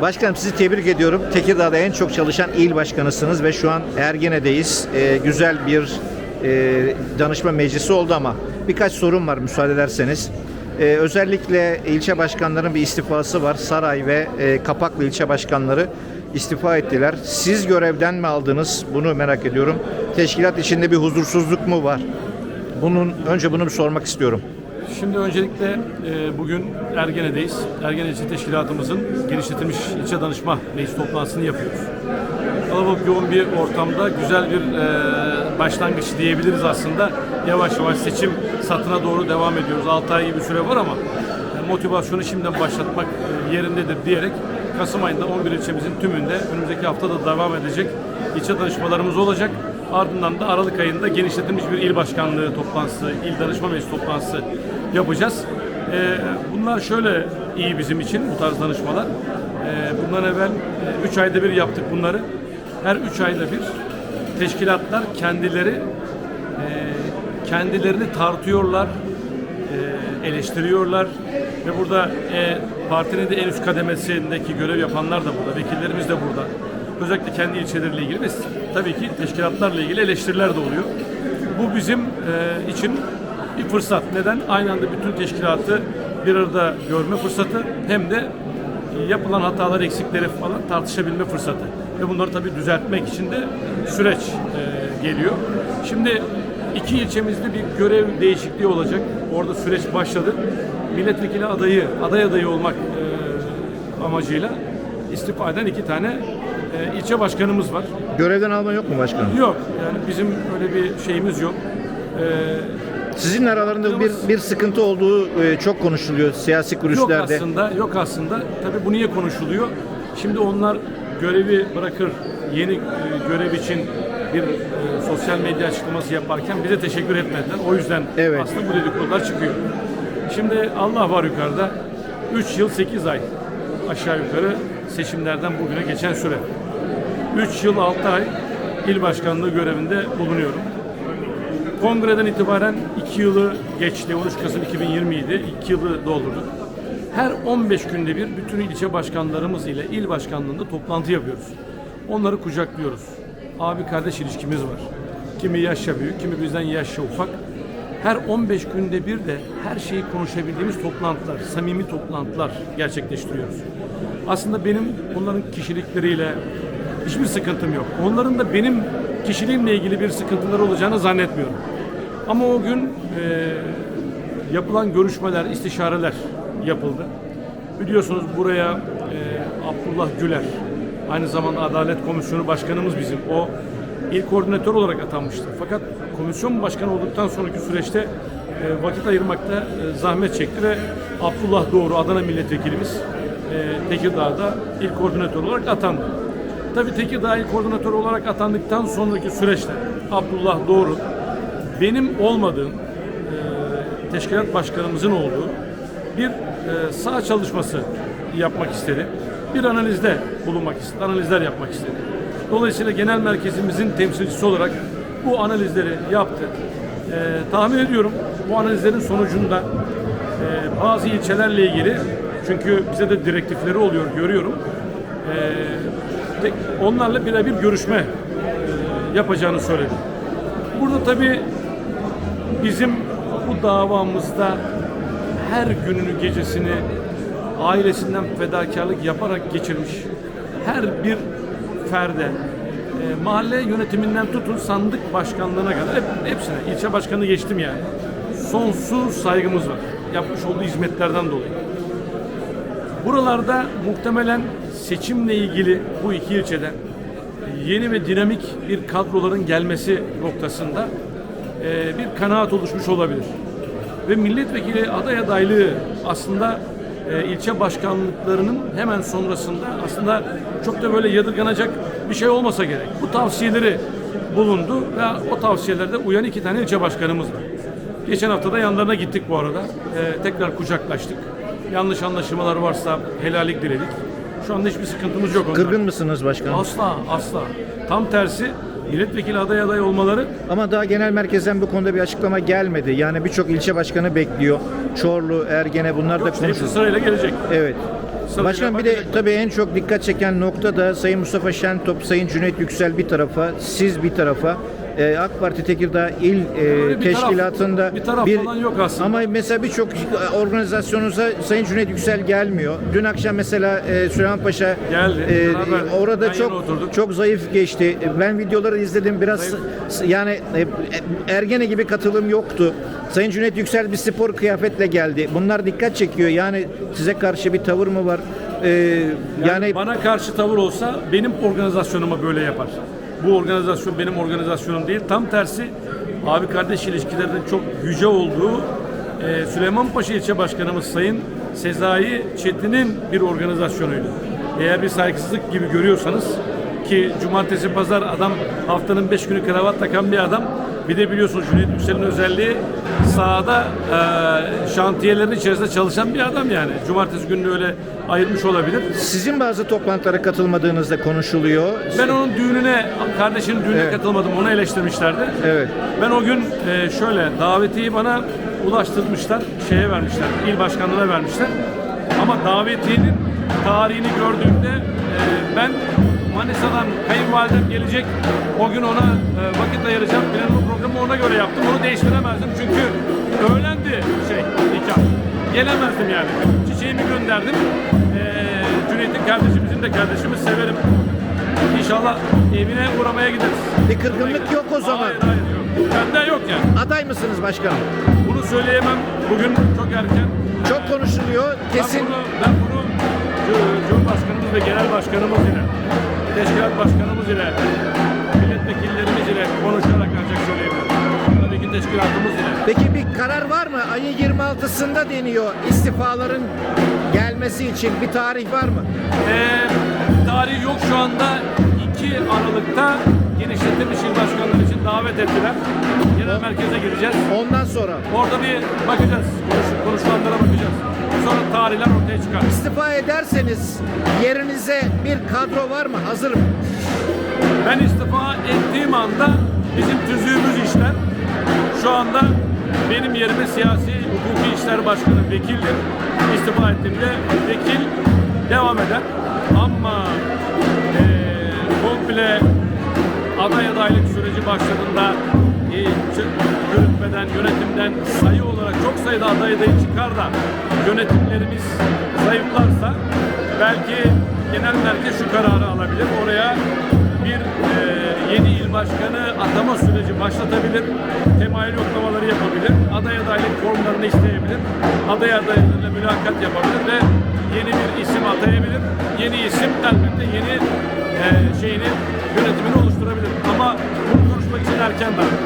Başkanım sizi tebrik ediyorum. Tekirdağ'da en çok çalışan il başkanısınız ve şu an Ergene'deyiz. Ee, güzel bir e, danışma meclisi oldu ama birkaç sorun var müsaade ederseniz. Ee, özellikle ilçe başkanlarının bir istifası var. Saray ve e, Kapaklı ilçe başkanları istifa ettiler. Siz görevden mi aldınız? Bunu merak ediyorum. Teşkilat içinde bir huzursuzluk mu var? Bunun önce bunu sormak istiyorum. Şimdi öncelikle e, bugün Ergene'deyiz. Ergene İlçe Teşkilatımızın genişletilmiş ilçe danışma meclis toplantısını yapıyoruz. Kalabalık yoğun bir ortamda güzel bir e, başlangıç diyebiliriz aslında. Yavaş yavaş seçim satına doğru devam ediyoruz. 6 ay gibi bir süre var ama e, motivasyonu şimdiden başlatmak yerindedir diyerek Kasım ayında 11 ilçemizin tümünde önümüzdeki hafta da devam edecek ilçe danışmalarımız olacak. Ardından da Aralık ayında genişletilmiş bir il başkanlığı toplantısı, il danışma meclisi toplantısı yapacağız. Ee, bunlar şöyle iyi bizim için bu tarz danışmalar. Ee, bundan evvel 3 ayda bir yaptık bunları. Her 3 ayda bir teşkilatlar kendileri e, kendilerini tartıyorlar, e, eleştiriyorlar ve burada e, partinin de en üst kademesindeki görev yapanlar da burada, vekillerimiz de burada. Özellikle kendi ilçeleriyle ilgili ve tabii ki teşkilatlarla ilgili eleştiriler de oluyor. Bu bizim e, için bir fırsat. Neden? Aynı anda bütün teşkilatı bir arada görme fırsatı hem de yapılan hatalar, eksikleri falan tartışabilme fırsatı. Ve bunları tabii düzeltmek için de süreç e, geliyor. Şimdi iki ilçemizde bir görev değişikliği olacak. Orada süreç başladı. Milletvekili adayı, aday adayı olmak e, amacıyla istifa eden iki tane e, ilçe başkanımız var. Görevden alma yok mu başkanım? Yok yani bizim öyle bir şeyimiz yok. E, Sizin aralarında bir bir sıkıntı olduğu e, çok konuşuluyor siyasi Yok kuruluşlarda. aslında, yok aslında. Tabii bu niye konuşuluyor? Şimdi onlar görevi bırakır, yeni e, görev için bir e, sosyal medya açıklaması yaparken bize teşekkür etmediler. O yüzden Evet. aslında bu dedikodular çıkıyor. Şimdi Allah var yukarıda. 3 yıl 8 ay aşağı yukarı seçimlerden bugüne geçen süre. 3 yıl 6 ay il başkanlığı görevinde bulunuyorum. Kongreden itibaren 2 yılı geçti. 13 Kasım 2020 idi. 2 yılı doldurduk. Her 15 günde bir bütün ilçe başkanlarımız ile il başkanlığında toplantı yapıyoruz. Onları kucaklıyoruz. Abi kardeş ilişkimiz var. Kimi yaşça büyük, kimi bizden yaşça ufak. Her 15 günde bir de her şeyi konuşabildiğimiz toplantılar, samimi toplantılar gerçekleştiriyoruz. Aslında benim onların kişilikleriyle hiçbir sıkıntım yok. Onların da benim kişiliğimle ilgili bir sıkıntıları olacağını zannetmiyorum. Ama o gün e, yapılan görüşmeler, istişareler yapıldı. Biliyorsunuz buraya e, Abdullah Güler, aynı zamanda Adalet Komisyonu Başkanımız bizim. O il koordinatör olarak atanmıştı. Fakat komisyon başkanı olduktan sonraki süreçte e, vakit ayırmakta e, zahmet çekti ve Abdullah Doğru Adana Milletvekilimiz e, Tekirdağ'da il koordinatör olarak atandı. Tabii Tekirdağ il koordinatör olarak atandıktan sonraki süreçte Abdullah Doğru benim olmadığım e, teşkilat başkanımızın olduğu bir e, saha çalışması yapmak istedi. Bir analizde bulunmak istedi, analizler yapmak istedi. Dolayısıyla genel merkezimizin temsilcisi olarak bu analizleri yaptı. E, tahmin ediyorum bu analizlerin sonucunda e, bazı ilçelerle ilgili çünkü bize de direktifleri oluyor görüyorum. E, onlarla birebir görüşme yapacağını söyledi. Burada tabii bizim bu davamızda her gününü gecesini ailesinden fedakarlık yaparak geçirmiş her bir ferde e, mahalle yönetiminden tutun sandık başkanlığına kadar hep, hepsine ilçe başkanı geçtim yani sonsuz saygımız var yapmış olduğu hizmetlerden dolayı. Buralarda muhtemelen seçimle ilgili bu iki ilçeden yeni ve dinamik bir kadroların gelmesi noktasında e, bir kanaat oluşmuş olabilir. Ve milletvekili aday adaylığı aslında e, ilçe başkanlıklarının hemen sonrasında aslında çok da böyle yadırganacak bir şey olmasa gerek. Bu tavsiyeleri bulundu ve o tavsiyelerde uyan iki tane ilçe başkanımız var. Geçen hafta da yanlarına gittik bu arada. E, tekrar kucaklaştık. Yanlış anlaşılmalar varsa helallik diledik. Şu anda hiçbir sıkıntımız yok. onlarla. Kırgın mısınız başkanım? Asla asla. Tam tersi milletvekili aday aday olmaları Ama daha genel merkezden bu konuda bir açıklama gelmedi. Yani birçok ilçe başkanı bekliyor. Çorlu, Ergene bunlar da hepsi konuşuldu. sırayla gelecek. Evet. Sırayla Başkan bir de tabii en çok dikkat çeken nokta da Sayın Mustafa Şentop, Sayın Cüneyt Yüksel bir tarafa, siz bir tarafa. Ee, AK Parti Tekirdağ İl e, bir taraf- teşkilatında bir taraf falan yok aslında. Ama mesela birçok organizasyonunuza Sayın Cüneyt Yüksel gelmiyor. Dün akşam mesela e, Süleyman Paşa Geldi, e, beraber orada çok oturduk. çok zayıf geçti. Ben videoları izledim. Biraz Zayıf. yani e, Ergene gibi katılım yoktu. Sayın Cüneyt Yüksel bir spor kıyafetle geldi. Bunlar dikkat çekiyor. Yani size karşı bir tavır mı var? Ee, yani, Yani bana karşı tavır olsa benim organizasyonuma böyle yapar. Bu organizasyon benim organizasyonum değil. Tam tersi abi kardeş ilişkilerinin çok yüce olduğu e, Süleymanpaşa ilçe başkanımız Sayın Sezai Çetin'in bir organizasyonuydu. Eğer bir saygısızlık gibi görüyorsanız ki cumartesi pazar adam haftanın beş günü kravat takan bir adam. Bir de biliyorsunuz Cüneyt Yüksel'in özelliği sahada e, şantiyelerin içerisinde çalışan bir adam yani. Cumartesi gününü öyle ayırmış olabilir. sizin bazı toplantılara katılmadığınızda konuşuluyor. Ben onun düğününe, kardeşinin düğününe Evet. katılmadım. Onu eleştirmişlerdi. Evet. Ben o gün e, şöyle davetiyi bana ulaştırmışlar. Şeye vermişler. il başkanlığına vermişler. Ama davetiyenin tarihini gördüğümde e, ben Manisa'dan kayınvalidem gelecek. O gün ona e, vakit ayıracağım. Planımı programı ona göre yaptım. Onu değiştiremezdim. Çünkü öğlendi şey nikah. Gelemezdim yani. Çiçeğimi gönderdim. E, Cüneyt'in kardeşi bizim de kardeşimiz severim. İnşallah evine uğramaya gideriz. Bir kırgınlık yok o zaman. Hayır hayır. Bende yok yani. Aday mısınız başkanım? Bunu söyleyemem. Bugün çok erken. Çok konuşuluyor. Kesin Ben bunu, ben bunu Cu- Cumhurbaşkanımız ve Genel Başkanımız ile, Teşkilat Başkanımız ile, milletvekillerimiz ile konuşarak ancak söyleyebilirim. Tabii ki teşkilatımız ile. Peki bir karar var mı? Ayın 26'sında deniyor istifaların gelmesi için bir tarih var mı? Ee, tarih yok şu anda. 2 Aralık'ta genişletilmiş il başkanları için davet ettiler. Genel merkeze gideceğiz. Ondan sonra Orada bir bakacağız. Konuş, konuşulanlara bakacağız. Sonra tarihler ortaya çıkar. istifa ederseniz yerinize bir kadro var mı? Hazır mı? Ben istifa ettiğim anda bizim tüzüğümüz işler. Şu anda benim yerime siyasi hukuki işler başkanı vekildir. İstifa ettiğimde vekil devam eder. Ama eee komple aday adaylık süreci başladığında e, yürütmeden, yönetimden sayı olarak çok sayıda aday adayı çıkar da yönetimlerimiz zayıflarsa belki genel merkez şu kararı alabilir. Oraya bir e, yeni il başkanı atama süreci başlatabilir. Temayül yoklamaları yapabilir. Aday adaylık formlarını isteyebilir. Aday adaylarıyla mülakat yapabilir ve yeni bir isim atayabilir. Yeni isim elbette yeni e, şeyini yönetimini oluşturabilir. Ama bunu konuşmak için erken daha.